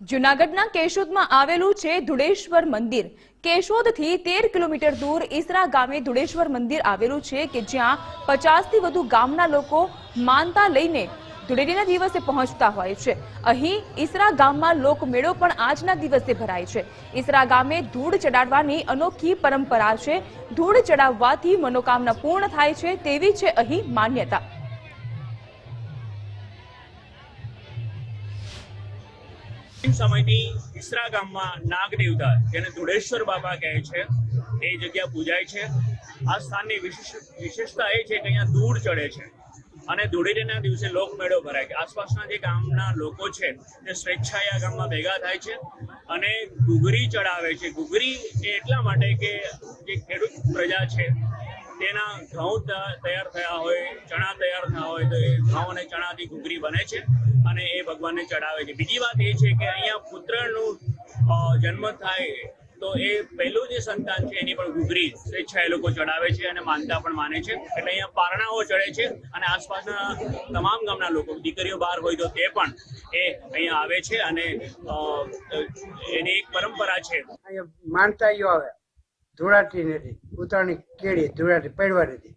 જુનાગઢના કેશોદમાં આવેલું છે ધુડેશ્વર મંદિર. કેશોદથી તેર કિલોમીટર દૂર ઈસરા ગામે ધુડેશ્વર મંદિર આવેલું છે કે જ્યાં પચાસથી વધુ ગામના લોકો માનતા લઈને ધૂળેટીના દિવસે પહોંચતા હોય છે. અહીં ઈસરા ગામમાં લોકમેળો પણ આજના દિવસે ભરાય છે. ઈસરા ગામે ધૂળ ચડાવવાની અનોખી પરંપરા છે. ધૂળ ચડાવવાથી મનોકામના પૂર્ણ થાય છે તેવી છે અહીં માન્યતા. સમયની ઈસરા ગામમાં નાગ જેને ધુડેશ્વર બાબા કહે છે, એ જગ્યા પૂજાય છે. આ સ્થાનની વિશેષ, વિશેષતા એ છે કે અહીંયા ધૂળ ચડે છે. અને ધૂળેટીના દિવસે લોકમેળો ભરાય છે. આસપાસના જે ગામના લોકો છે, તે સ્વેચ્છાએ આ ગામમાં ભેગા થાય છે અને ઘૂઘરી ચડાવે છે. ઘૂઘરી એ એટલા માટે કે જે ખેડૂત પ્રજા છે તેના ઘઉં તૈયાર થયા હોય, ચણા તૈયાર થયા હોય તો એ ઘઉં અને ચણાથી ઘૂઘરી બને છે અને એ ભગવાનને ચડાવે છે. બીજી વાત એ છે કે અહીંયા પુત્રનું જન્મ થાય તો એ પહેલું જે સંતાન છે એની પણ ઘૂઘરી સ્વેચ્છા એ લોકો ચડાવે છે અને માનતા પણ માને છે. એટલે અહીંયા પારણાઓ ચડે છે અને આસપાસના તમામ ગામના લોકો, દીકરીઓ બહાર હોય તો તે પણ એ અહીંયા આવે છે અને એની એક પરંપરા છે. માનતા આવે. ધૂળાટી નથી, ઉતરાણી કેળી ધૂળાટી પડવા નથી.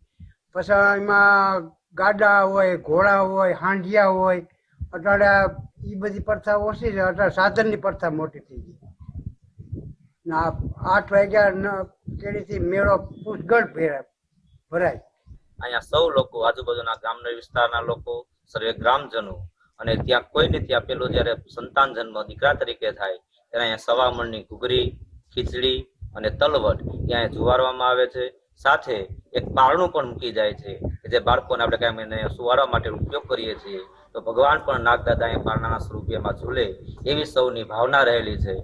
પછી એમાં ગાડા હોય, ઘોડા હોય હાંડિયા હોય, અટાડે એ બધી પ્રથા ઓછી છે, અટાડે સાધનની પ્રથા મોટી થઈ ગઈ. ના આઠ વાગ્યા કેળીથી મેળો પુષ્કળ ભેરા, ભરાય. અહીંયા સૌ લોકો, આજુબાજુના ગામના વિસ્તારના લોકો, સર્વે ગ્રામજનો અને ત્યાં કોઈને ત્યાં પેલું જ્યારે સંતાન જન્મ દીકરા તરીકે થાય, ત્યારે અહીંયા સવામણની ઘૂઘરી, ખીચડી અને તલવટ ત્યાં જુવારવામાં આવે છે. સાથે એક પારણું પણ મૂકી જાય છે જે બાળકોને આપણે કાંઈ એને સુવાડવા માટે ઉપયોગ કરીએ છીએ. તો ભગવાન પણ નાગદાદા અહીંયા પારણાના સ્વરૂપે એમાં ઝૂલે એવી સૌની ભાવના રહેલી છે.